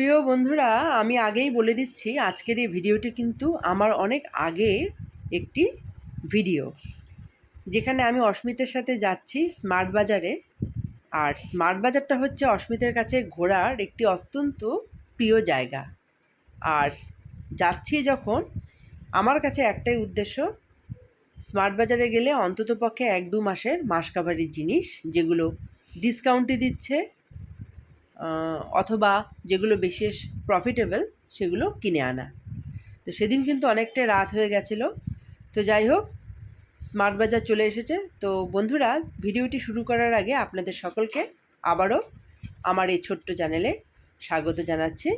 প্রিয় বন্ধুরা, আমি আগেই বলে দিচ্ছি, আজকের এই ভিডিওটি কিন্তু আমার অনেক আগের একটি ভিডিও। যেখানে আমি অস্মিতের সাথে যাচ্ছি স্মার্ট বাজারে। আর স্মার্ট বাজারটা হচ্ছে অস্মিতের কাছে ঘোরার একটি অত্যন্ত প্রিয় জায়গা। আর যাচ্ছি যখন, আমার কাছে একটাই উদ্দেশ্য, স্মার্ট বাজারে গেলে অন্ততপক্ষে এক দু মাসের মাস কাভারির জিনিস, যেগুলো ডিসকাউন্টে দিচ্ছে অথবা যেগুলো বিশেষ প্রফিটেবল সেগুলো কিনে আনা। তো সেদিন কিন্তু অনেকটা রাত হয়ে গেছিল। তো যাই হোক স্মার্ট বাজার চলে এসেছে। তো বন্ধুরা, ভিডিওটি শুরু করার আগে আপনাদের সকলকে আবারও আমার এই ছোট্ট চ্যানেলে স্বাগত জানাচ্ছি।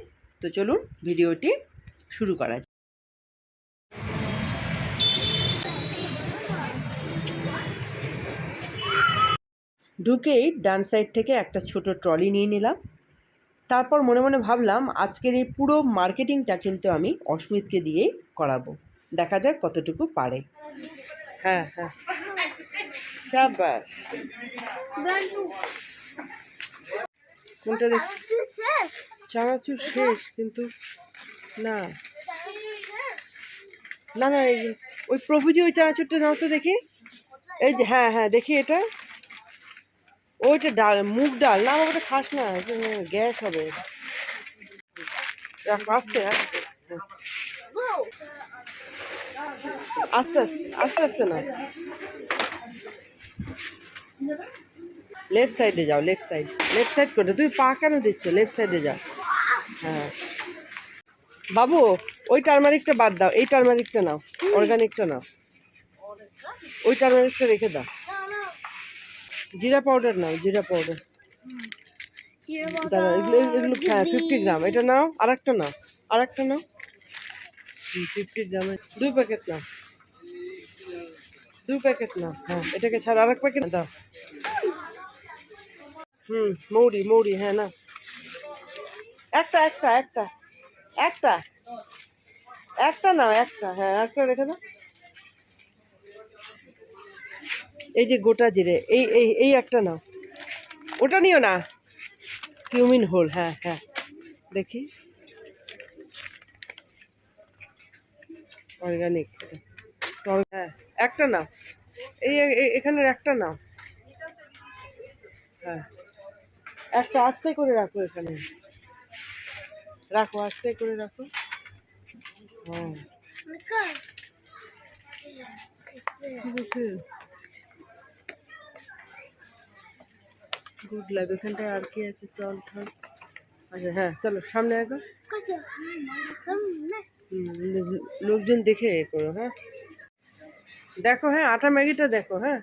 তো চলুন, ভিডিওটি শুরু করা ঢুকেই ডান সাইড থেকে একটা ছোট ট্রলি নিয়ে নিলাম। তারপর মনে মনে ভাবলাম, আজকের এই পুরো মার্কেটিংটা কিন্তু আমি অস্মিতকে দিয়েই করাবো। দেখা যাক কতটুকু পারে। হ্যাঁ হ্যাঁ। সাবাস কোনটা দেখছি চানাচুর শেষ, কিন্তু না। না না ওই প্রভুজি ওই চানাচুরটা নাও তো দেখি। এই যে হ্যাঁ হ্যাঁ দেখি এটা। ওইটা ডাল মুগ ডাল। না আমার ওটা খাস না গ্যাস হবে। রাখ, আস্তে আস্তে। আস্তে আস্তে আস্তে আস্তে না। লেফট সাইডে যাও লেফট সাইড লেফট সাইড করে তুমি পা কেন দিচ্ছ? লেফট সাইডে যাও হ্যাঁ। বাবু ওই টার্মারিকটা বাদ দাও। এই টার্মারিকটা নাও। অর্গানিকটা নাও। ওই টার্মারিকটা রেখে দাও। জিরা পাউডার নাও জিরা পাউডার এগুলো হ্যাঁ ফিফটি গ্রাম এটা নাও আর একটা নাও। আর একটা নাও ফিফটি গ্রামের দুই প্যাকেট নাও। দুই প্যাকেট নাও হ্যাঁ এটাকে ছাড় আর এক প্যাকেট দাও। হুম, মৌরি মৌরি হ্যাঁ না একটা একটা একটা একটা। একটা নাও, একটা হ্যাঁ একটা রেখে দাও। এই যে গোটা জিরে এই এই এই একটা নাও। ওটা নিও না। কিউমিন হোল হ্যাঁ হ্যাঁ। দেখি। অর্গানিক হ্যাঁ একটা নাও। এই এখানের একটা নাও। হ্যাঁ। একটা আস্তে করে রাখো এখানে। রাখো আস্তে করে রাখো। হ্যাঁ। গুড লাগ এখানটায় আর কি আছে সল্ট হল্ট আচ্ছা হ্যাঁ চলো সামনে লো- লোকজন দেখে এ করো হ্যাঁ। দেখো হ্যাঁ আটা ম্যাগিটা দেখো হ্যাঁ।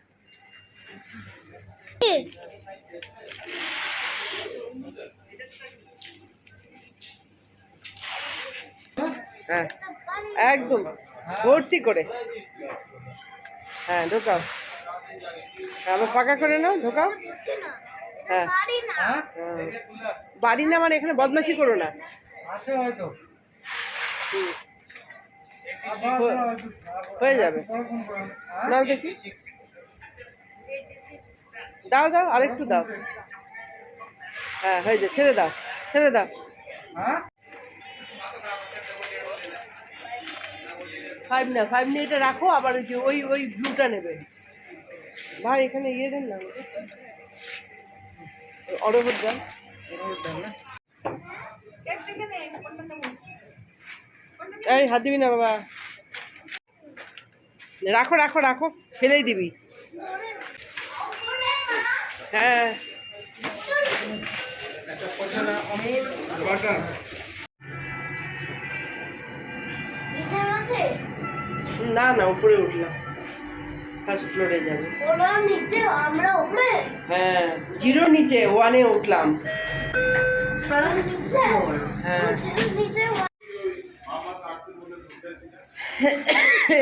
হ্যাঁ একদম ভর্তি করে। হ্যাঁ ঢোকাও। আবার ফাঁকা করে নাও ঢোকাও। হ্যাঁ। হ্যাঁ। বাড়ি না মানে এখানে বদমাশি করো না। হয়ে- হয়ে যাবে। নাও দেখি। দাও দাও আরেকটু দাও। হ্যাঁ হয়ে যায় ছেড়ে দাও ছেড়ে দাও। হ্যাঁ? ফাইভ না ফাইভ নিয়ে এটা রাখো আবার ওই যে ওই ওই ব্লুটা নেবে। ভাই এখানে ইয়ে দেন না। অরহর দেন এই হাত দিবি না বাবা। রাখো রাখো রাখো ফেলেই দিবি। হ্যাঁ। না না উপরে উঠলাম। ফার্স্ট ফ্লোরে যাবে। ওরা নিচে আমরা উপরে? হ্যাঁ জিরো নিচে ওয়ানে উঠলাম। হ্যাঁ।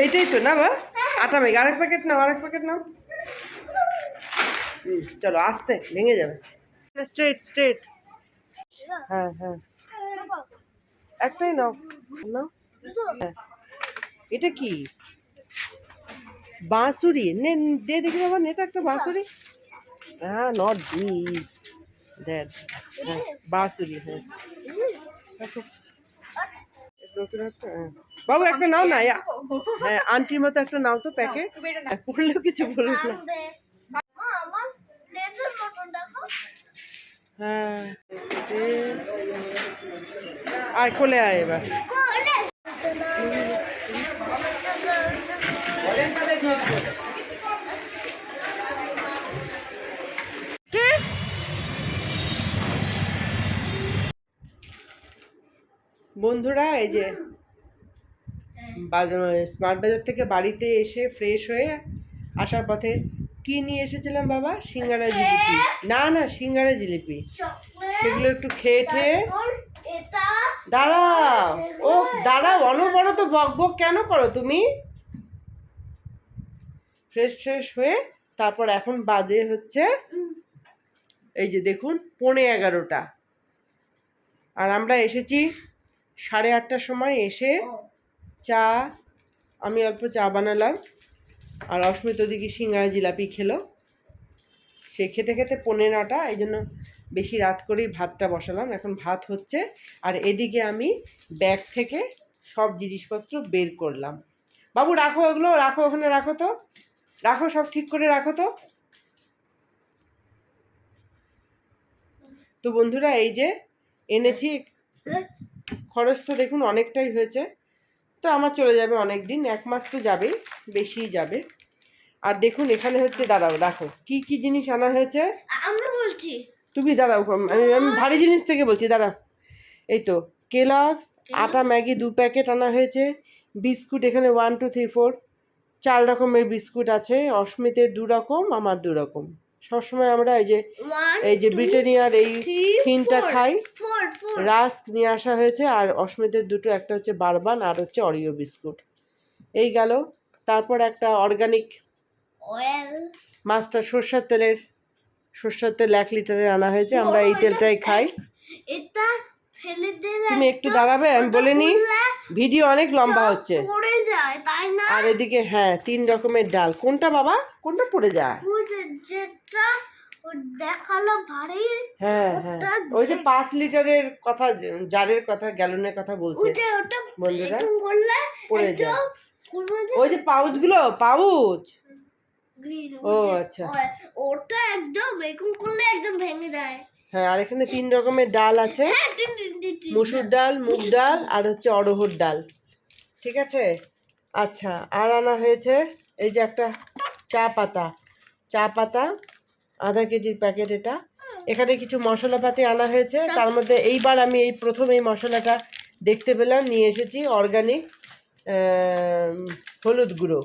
এটাই তো না বা আটা মেঘ আরেক প্যাকেট নাও আরেক প্যাকেট নাও। চলো আস্তে ভেঙে যাবে। স্ট্রেট স্ট্রেট হ্যাঁ হ্যাঁ। একটাই নাও। নাও। হ্যাঁ। এটা কি? বাঁশুরি। নে দে দেখি বাবা নে তো একটা বাঁশুরি। হ্যাঁ নট দিস দ্যাট হ্যাঁ বাঁশুরি হ্যাঁ। নতুন একটা হ্যাঁ। বাবু একটা নাও না হ্যাঁ আন্টির মতো একটা নাও তো প্যাকেট পড়লেও কিছু বলবে না। দেখো। হ্যাঁ আয় কোলে আয় এবার। বন্ধুরা এই যে স্মার্ট বাজার থেকে বাড়িতে এসে ফ্রেশ হয়ে আসার পথে কি নিয়ে এসেছিলাম বাবা? সিঙ্গারা জিলিপি। না না সিঙ্গারা জিলিপি। সেগুলো একটু খেয়ে খেয়ে দাঁড়াও। ও দাঁড়াও অনবরত বক বক কেন করো তুমি? ফ্রেশ ফ্রেশ হয়ে তারপর এখন বাজে হচ্ছে এই যে দেখুন, পৌনে এগারোটা। আর আমরা এসেছি সাড়ে আটটার সময় এসে চা, আমি অল্প চা বানালাম। আর অস্মিত দিকে সিঙ্গারা জিলাপি খেলো। সে খেতে খেতে পনেরো নটা, এই জন্য বেশি রাত করেই ভাতটা বসালাম। এখন ভাত হচ্ছে। আর এদিকে আমি ব্যাগ থেকে সব জিনিসপত্র বের করলাম। বাবু, রাখো ওগুলো, রাখো ওখানে, রাখো তো। রাখো সব ঠিক করে রাখো তো। তো বন্ধুরা এই যে এনেছি খরচ তো দেখুন অনেকটাই হয়েছে। তো আমার চলে যাবে অনেক দিন এক মাস তো যাবেই বেশিই যাবে। আর দেখুন এখানে হচ্ছে দাঁড়াও রাখো কি কি জিনিস আনা হয়েছে? আমি বলছি। তুমি দাঁড়াও আমি আমি ভারী জিনিস থেকে বলছি দাঁড়াও। এই তো কেলগস আটা ম্যাগি দু প্যাকেট আনা হয়েছে বিস্কুট এখানে ওয়ান টু থ্রি ফোর চার রকমের বিস্কুট আছে অস্মিতের দু রকম আমার দু রকম সবসময় আমরা এই যে এই যে ব্রিটেনিয়ার এই থিনটা খাই। রাস্ক নিয়ে আসা হয়েছে আর অস্মিতের দুটো একটা হচ্ছে বারবান আর হচ্ছে অরিও বিস্কুট। এই গেল। তারপর একটা অর্গানিক। অয়েল মাস্টার সর্ষের তেলের সর্ষের তেল এক লিটারের আনা হয়েছে আমরা এই তেলটাই খাই। এটা তুমি একটু দাঁড়াবে আমি বলে নিই ভিডিও অনেক লম্বা হচ্ছে। না? আর এদিকে হ্যাঁ তিন রকমের ডাল। কোনটা বাবা? কোনটা পড়ে যায়? দেখাল ভারী হ্যাঁ হ্যাঁ। ওই যে পাঁচ লিটারের কথা জারের কথা গ্যালনের কথা বলছে। বন্ধুরা, পড়ে যায়। ওই যে পাউচগুলো পাউচ? ও, আচ্ছা। ওটা একদম এরকম করলে একদম ভেঙে যায়। হ্যাঁ আর এখানে তিন রকমের ডাল আছে। হ্যাঁ। মুসুর ডাল মুগ ডাল আর হচ্ছে অড়হর ডাল। ঠিক আছে? আচ্ছা আর আনা হয়েছে এই যে একটা চা পাতা। চা পাতা আধা কেজির প্যাকেট এটা। এখানে কিছু মশলাপাতি আনা হয়েছে। তার মধ্যে এইবার আমি এই প্রথম এই মশলাটা দেখতে পেলাম নিয়ে এসেছি অর্গানিক হলুদ গুঁড়ো।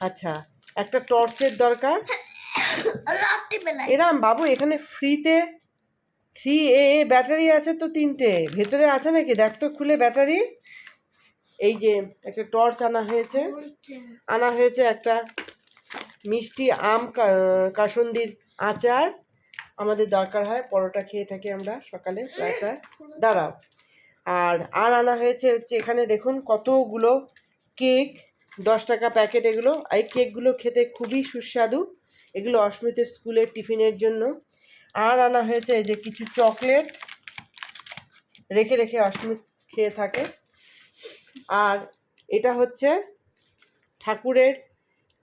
আচ্ছা একটা টর্চের দরকার। এরাম বাবু এখানে ফ্রিতে থ্রি এ ব্যাটারি আছে তো তিনটে। ভেতরে আছে নাকি? দেখ তো খুলে ব্যাটারি এই যে একটা টর্চ আনা হয়েছে। আনা হয়েছে একটা মিষ্টি আম কাসুন্দির আচার। আমাদের দরকার হয়, পরোটা খেয়ে থাকি আমরা সকালে প্রায়টা দাঁড়াও। আর আর আনা হয়েছে হচ্ছে এখানে দেখুন কতগুলো কেক। দশ টাকা প্যাকেট এগুলো। এই কেকগুলো খেতে খুবই সুস্বাদু। এগুলো অস্মিতের স্কুলের টিফিনের জন্য। আর আনা হয়েছে এই যে কিছু চকলেট। রেখে রেখে অস্মিত খেয়ে থাকে। আর এটা হচ্ছে ঠাকুরের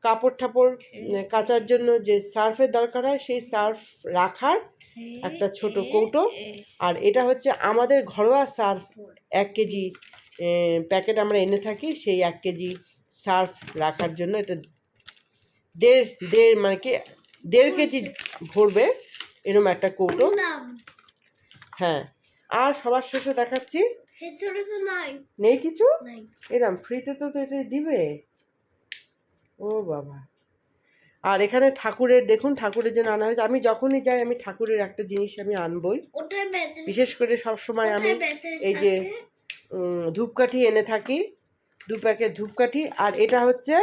কাপড় ঠাপড় কাচার জন্য যে সার্ফের দরকার হয় সেই সার্ফ রাখার একটা ছোট কৌটো। আর এটা হচ্ছে আমাদের ঘরোয়া সার্ফ। এক কেজি প্যাকেট আমরা এনে থাকি সেই এক কেজি সার্ফ রাখার জন্য। এটা দেড় দেড় মানে কি দেড় কেজি। ভরবে। এরকম একটা কৌটো। হ্যাঁ। আর সবার শেষে দেখাচ্ছি। নাই। কিছু? এরম ফ্রিতে তো তো এটাই দিবে? ও বাবা। আর এখানে ঠাকুরের দেখুন ঠাকুরের জন্য আনা হয়েছে। আমি যখনই যাই আমি ঠাকুরের একটা জিনিস আমি আনবই। বিশেষ করে সব সময় আমি এই যে ধূপকাঠি এনে থাকি। দু প্যাকেট ধূপকাঠি। আর এটা হচ্ছে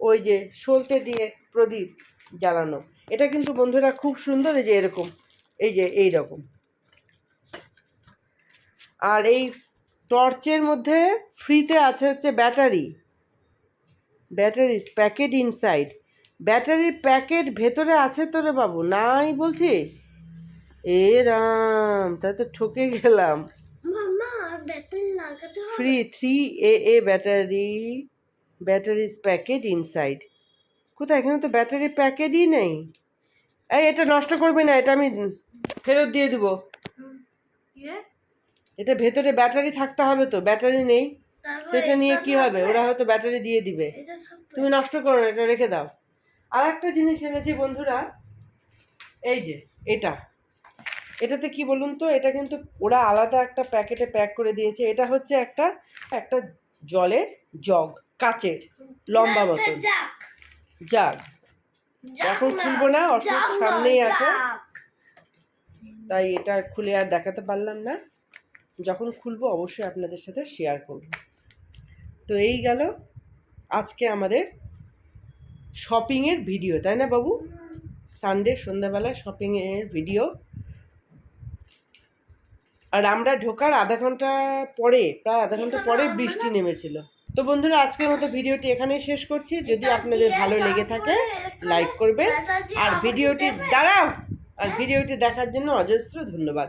ওই যে সলতে দিয়ে প্রদীপ জ্বালানো। এটা কিন্তু বন্ধুরা খুব সুন্দর এই যে এরকম এই যে এই রকম। আর এই টর্চের মধ্যে ফ্রিতে আছে হচ্ছে ব্যাটারি। Batteries packet inside. ব্যাটারির প্যাকেট ভেতরে আছে তো রে বাবু নাই বলছিস? এ রাম তা তো ঠকে গেলাম। Free three A A battery batteries packet inside. কোথায়? এখানে তো ব্যাটারি প্যাকেটই নেই। এই এটা নষ্ট করবি না এটা আমি ফেরত দিয়ে দেবো। ইয়ে? এটা ভেতরে ব্যাটারি থাকতে হবে তো ব্যাটারি নেই। তো এটা নিয়ে কি হবে? ওরা হয়তো ব্যাটারি দিয়ে দিবে। তুমি নষ্ট করো না এটা রেখে দাও। আর একটা জিনিস এনেছি বন্ধুরা এই যে এটা। এটাতে কি বলুন তো এটা কিন্তু ওরা আলাদা একটা প্যাকেটে প্যাক করে দিয়েছে। এটা হচ্ছে একটা একটা জলের জগ কাচের লম্বা মতন যাক। এখন খুলবো না, না, সামনেই আছে। তাই এটা খুলে আর দেখাতে পারলাম না। যখন খুলবো অবশ্যই আপনাদের সাথে শেয়ার করব। তো এই গেল আজকে আমাদের শপিংয়ের ভিডিও তাই না বাবু? সানডে সন্ধ্যাবেলা শপিংয়ের ভিডিও আর আমরা ঢোকার আধা ঘণ্টা পরে প্রায় আধা ঘণ্টা পরে বৃষ্টি নেমেছিল। তো বন্ধুরা, আজকের মতো ভিডিওটি এখানেই শেষ করছি। যদি আপনাদের ভালো লেগে থাকে, লাইক করবেন। আর ভিডিওটি দাঁড়াও, আর ভিডিওটি দেখার জন্য অজস্র ধন্যবাদ।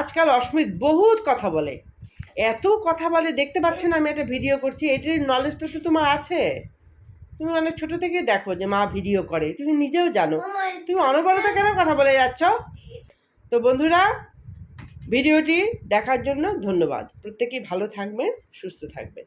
আজকাল অস্মিত বহুত কথা বলে। এত কথা বলে, দেখতে পাচ্ছ না আমি একটা ভিডিও করছি। এটির নলেজটা তো তোমার আছে। তুমি অনেক ছোট থেকে দেখো যে মা ভিডিও করে। তুমি নিজেও জানো। তুমি অনবরত কেন কথা বলে যাচ্ছ? তো বন্ধুরা, ভিডিওটি দেখার জন্য ধন্যবাদ। প্রত্যেকেই ভালো থাকবেন, সুস্থ থাকবেন।